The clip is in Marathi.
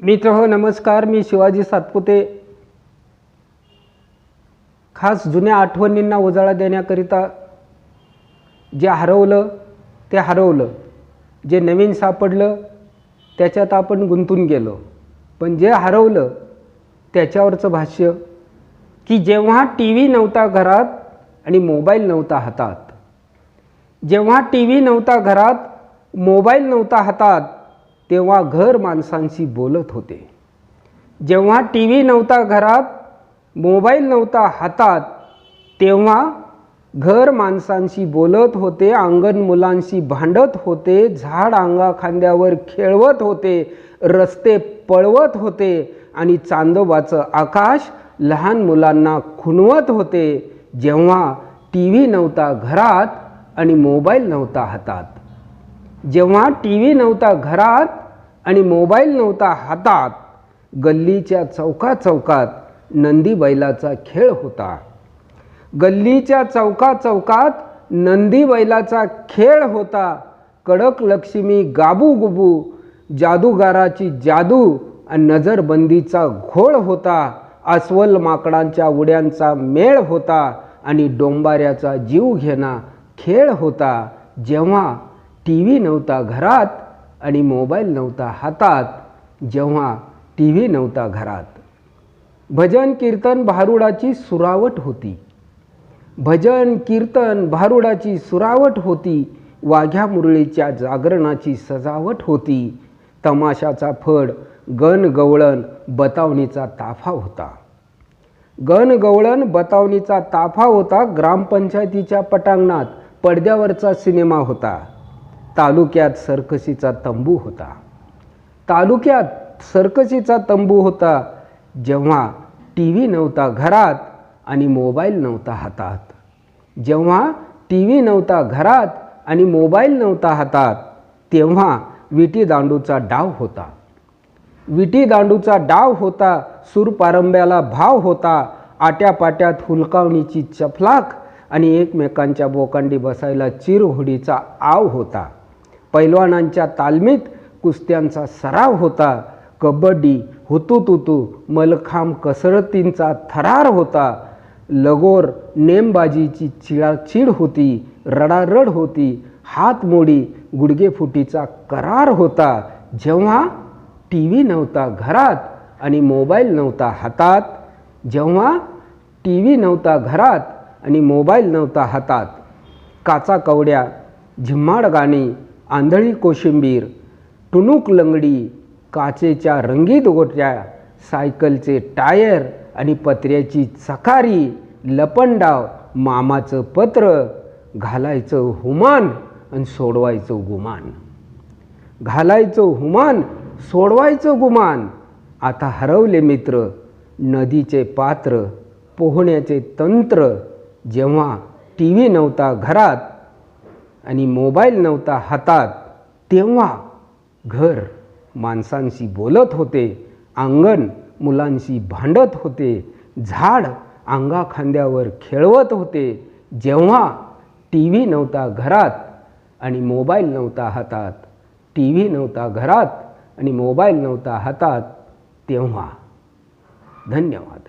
मित्र हो नमस्कार मी शिवाजी सातपुते. खास जुन्या आठवणींना उजाळा देण्याकरिता जे हरवलं ते हरवलं. जे नवीन सापडलं त्याच्यात आपण गुंतून गेलो. पण जे हरवलं त्याच्यावरचं भाष्य की जेव्हा टी व्ही नव्हता घरात आणि मोबाईल नव्हता हातात. जेव्हा टी व्ही नव्हता घरात मोबाईल नव्हता हातात तेव्हा घर माणसांशी बोलत होते. जेव्हा टी व्ही नव्हता घरात मोबाईल नव्हता हातात तेव्हा घर माणसांशी बोलत होते अंगण मुलांशी भांडत होते झाड अंगा खांद्यावर खेळवत होते रस्ते पळवत होते आणि चांदोबाचं आकाश लहान मुलांना खुणवत होते. जेव्हा टी व्ही नव्हता घरात आणि मोबाईल नव्हता हातात जेव्हा टी व्ही नव्हता घरात आणि मोबाईल नव्हता हातात गल्लीच्या चौका चौकात नंदी बैलाचा खेळ होता. गल्लीच्या चौका चौकात नंदी बैलाचा खेळ होता. कडक लक्ष्मी गाबू गुबू जादूगाराची जादू आणि नजरबंदीचा घोळ होता. अस्वल माकडांच्या उड्यांचा मेळ होता आणि डोंबाऱ्याचा जीव घेणा खेळ होता. जेव्हा टी व्ही नव्हता घरात आणि मोबाईल नव्हता हातात जेव्हा टी व्ही नव्हता घरात. भजन कीर्तन भारुडाची सुरावट होती. भजन कीर्तन भारुडाची सुरावट होती. वाघ्या मुरळीच्या जागरणाची सजावट होती. तमाशाचा फड गण गवळण बतावणीचा ताफा होता. गण गवळण बतावणीचा ताफा होता ग्रामपंचायतीच्या पटांगणात पडद्यावरचा सिनेमा होता. तालुक्यात सर्कशीचा तंबू होता. तालुक्यात सर्कशीचा तंबू होता जेव्हा टी व्ही नव्हता घरात आणि मोबाईल नव्हता हातात. जेव्हा टी व्ही नव्हता घरात आणि मोबाईल नव्हता हातात तेव्हा विटी दांडूचा डाव होता. विटी दांडूचा डाव होता सूरपारंब्याला भाव होता आट्यापाट्यात हुलकावणीची चफलाक आणि एकमेकांच्या बोकांडी बसायला चिरहोडीचा आव होता. पैलवानांच्या तालमीत कुस्त्यांचा सराव होता. कबड्डी हुतुतुतू मलखांब कसरतींचा थरार होता. लगोर नेमबाजीची चिडाचिड होती रडारड होती हातमोडी गुडघेफुटीचा करार होता. जेव्हा टी व्ही नव्हता घरात आणि मोबाईल नव्हता हातात जेव्हा टी व्ही नव्हता घरात आणि मोबाईल नव्हता हातात काचा कवड्या झिम्माड गाणी आंधळी कोशिंबीर टुणूक लंगडी काचेच्या रंगीत गोट्या सायकलचे टायर आणि पत्र्याची चकारी लपंडाव मामाचं पत्र घालायचं हुमान आणि सोडवायचं गुमान. घालायचं हुमान सोडवायचं गुमान. आता हरवले मित्र नदीचे पात्र पोहण्याचे तंत्र. जेव्हा टी व्ही नव्हता घरात आणि मोबाईल नव्हता हातात तेव्हा घर माणसांशी बोलत होते अंगण मुलांशी भांडत होते झाड अंगा खांद्यावर खेळवत होते. जेव्हा टी व्ही नव्हता घरात आणि मोबाईल नव्हता हातात टी व्ही नव्हता घरात आणि मोबाईल नव्हता हातात तेव्हा धन्यवाद.